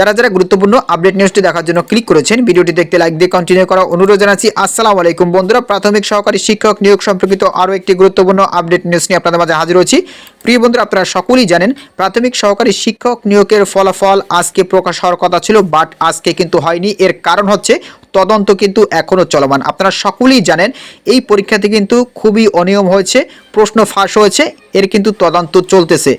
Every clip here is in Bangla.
যারা যারা গুরুত্বপূর্ণ আপডেট নিউজটি দেখার জন্য ক্লিক করেছেন, ভিডিওটি দেখতে লাইক দিয়ে কন্টিনিউ করা অনুরোধ জানাচ্ছি। আসসালামু আলাইকুম বন্ধুরা, প্রাথমিক সহকারী শিক্ষক নিয়োগ সম্পর্কিত আরও একটি গুরুত্বপূর্ণ আপডেট নিউজ নিয়ে আপনাদের মাঝে হাজির হচ্ছি প্রিয় বন্ধুরা, আপনারা সকলেই জানেন, প্রাথমিক সহকারী শিক্ষক নিয়োগের ফলাফল আজকে প্রকাশ হওয়ার কথা ছিল বাট আজকে কিন্তু হয়নি। এর কারণ হচ্ছে, তদন্ত কিন্তু এখনও চলমান। আপনারা সকলেই জানেন, এই পরীক্ষাতে কিন্তু খুবই অনিয়ম হয়েছে, প্রশ্ন ফাঁস হয়েছে এর কিন্তু তদন্ত চলতেছে।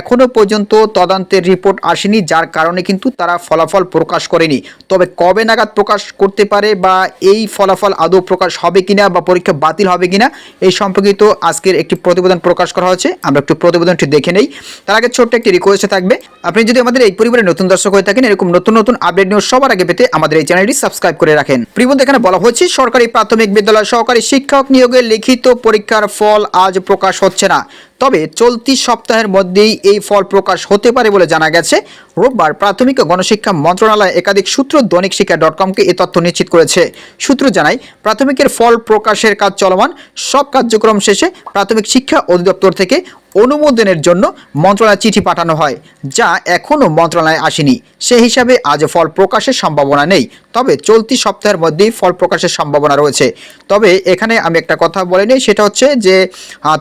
এখনও পর্যন্ত তদন্তের রিপোর্ট আসেনি, যার কারণে কিন্তু তারা ফলাফল প্রকাশ করেনি। তবে কবে নাগাদ প্রকাশ করতে পারে বা এই ফলাফল আদৌ প্রকাশ হবে কিনা বা পরীক্ষা বাতিল হবে কিনা, এই সম্পর্কিত আজকের একটি প্রতিবেদন প্রকাশ করা হয়েছে। আমরা একটু প্রতিবেদনটি দেখে নেই। তার আগে ছোট্ট একটি রিকোয়েস্ট থাকবে, আপনি যদি আমাদের এই পরিবারের নতুন দর্শক হয়ে থাকেন, এরকম নতুন নতুন আপডেট নিউজ সবার আগে পেতে আমাদের এই চ্যানেলটি সাবস্ক্রাইব করে রাখেন। প্রিবন্ধ এখানে বলা হচ্ছে সরকারি প্রাথমিক বিদ্যালয় সহকারী শিক্ষক নিয়োগের লিখিত পরীক্ষার ফল আজ প্রকাশ হচ্ছে না। তবে চলতি সপ্তাহের মধ্যেই এই ফল প্রকাশ হতে পারে বলে জানা গেছে। রোববার প্রাথমিক ও গণশিক্ষা মন্ত্রণালয় একাধিক সূত্র দৈনিক শিক্ষা ডট কমকে এ তথ্য নিশ্চিত করেছে। সূত্র জানায়, প্রাথমিকের ফল প্রকাশের কাজ চলমান। সব কার্যক্রম শেষে প্রাথমিক শিক্ষা অধিদপ্তর থেকে অনুমোদনের জন্য মন্ত্রণালয় চিঠি পাঠানো হয়, যা এখনও মন্ত্রণালয়ে আসেনি। সে হিসাবে আজ ফল প্রকাশের সম্ভাবনা নেই, তবে চলতি সপ্তাহের মধ্যেই ফল প্রকাশের সম্ভাবনা রয়েছে। তবে এখানে আমি একটা কথা বলে নিই, সেটা হচ্ছে যে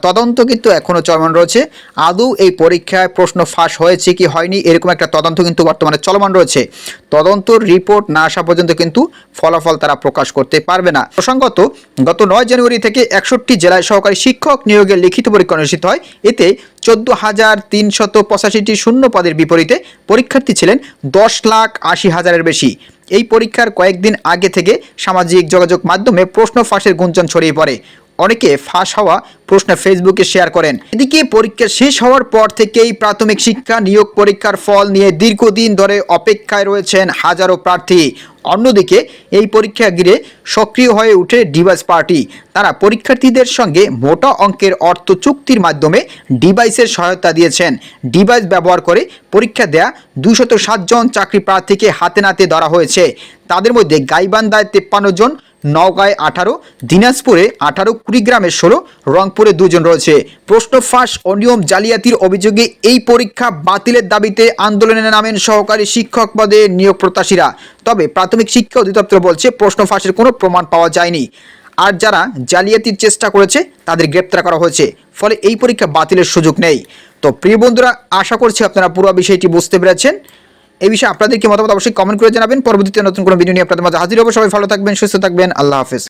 তদন্ত কিন্তু এখনও চলমান রয়েছে। আদৌ এই পরীক্ষায় প্রশ্ন ফাঁস হয়েছে কি হয়নি, এরকম একটা তদন্ত কিন্তু বর্তমানে চলমান রয়েছে। তদন্তর রিপোর্ট না আসা পর্যন্ত কিন্তু ফলাফল তারা প্রকাশ করতে পারবে না। প্রসঙ্গত, গত নয় জানুয়ারি থেকে একষট্টি জেলায় সহকারী শিক্ষক নিয়োগের লিখিত পরীক্ষা অনুষ্ঠিত হয়। চোদ্দ হাজার তিনশত পঁচাশিটি শূন্য পদের বিপরীতে পরীক্ষার্থী ছিলেন দশ লাখ আশি হাজারের বেশি। এই পরীক্ষার কয়েকদিন আগে থেকে সামাজিক যোগাযোগ মাধ্যমে প্রশ্ন ফাঁসের গুঞ্জন ছড়িয়ে পড়ে। অনেকে ফাঁস হওয়া প্রশ্ন ফেসবুকে শেয়ার করেন। এদিকে পরীক্ষা শেষ হওয়ার পর থেকেই প্রাথমিক শিক্ষা নিয়োগ পরীক্ষার ফল নিয়ে দীর্ঘদিন ধরে অপেক্ষায় রয়েছেন হাজারো প্রার্থী। অন্যদিকে এই পরীক্ষা ঘিরে সক্রিয় হয়ে উঠে ডিভাইস পার্টি। তারা পরীক্ষার্থীদের সঙ্গে মোটা অঙ্কের অর্থ চুক্তির মাধ্যমে ডিভাইসের সহায়তা দিয়েছেন। ডিভাইস ব্যবহার করে পরীক্ষা দেয়া দুশত সাতজন চাকরি প্রার্থীকে হাতে নাতে ধরা হয়েছে। তাদের মধ্যে গাইবান্ধায় তেপ্পান্ন জন, নওগাঁয় আঠারো, দিনাজপুরে আঠারো, কুড়িগ্রামে ষোলো, রংপুরে দুজন রয়েছে। প্রশ্ন ফাঁস অনিয়ম জালিয়াতির অভিযোগে এই পরীক্ষা বাতিলের দাবিতে আন্দোলনে নামেন সহকারী শিক্ষক পদে নিয়োগ প্রত্যাশীরা তবে প্রাথমিক শিক্ষা অধিদপ্তর বলছে প্রশ্ন ফাঁসের কোনো প্রমাণ পাওয়া যায়নি। আর যারা জালিয়াতির চেষ্টা করেছে, তাদের গ্রেপ্তার করা হয়েছে। ফলে এই পরীক্ষা বাতিলের সুযোগ নেই। তো প্রিয় বন্ধুরা, আশা করছি আপনারা পুরো বিষয়টি বুঝতে পেরেছেন। এই বিষয়ে আপনাদের কি মতামত অবশ্যই কমেন্ট করে জানাবেন। পরবর্তীতে নতুন কোনো ভিডিও নিয়ে আপনাদের মাঝে হাজির হবে। সবাই ভালো থাকবেন, সুস্থ থাকবেন। আল্লাহ হাফেজ।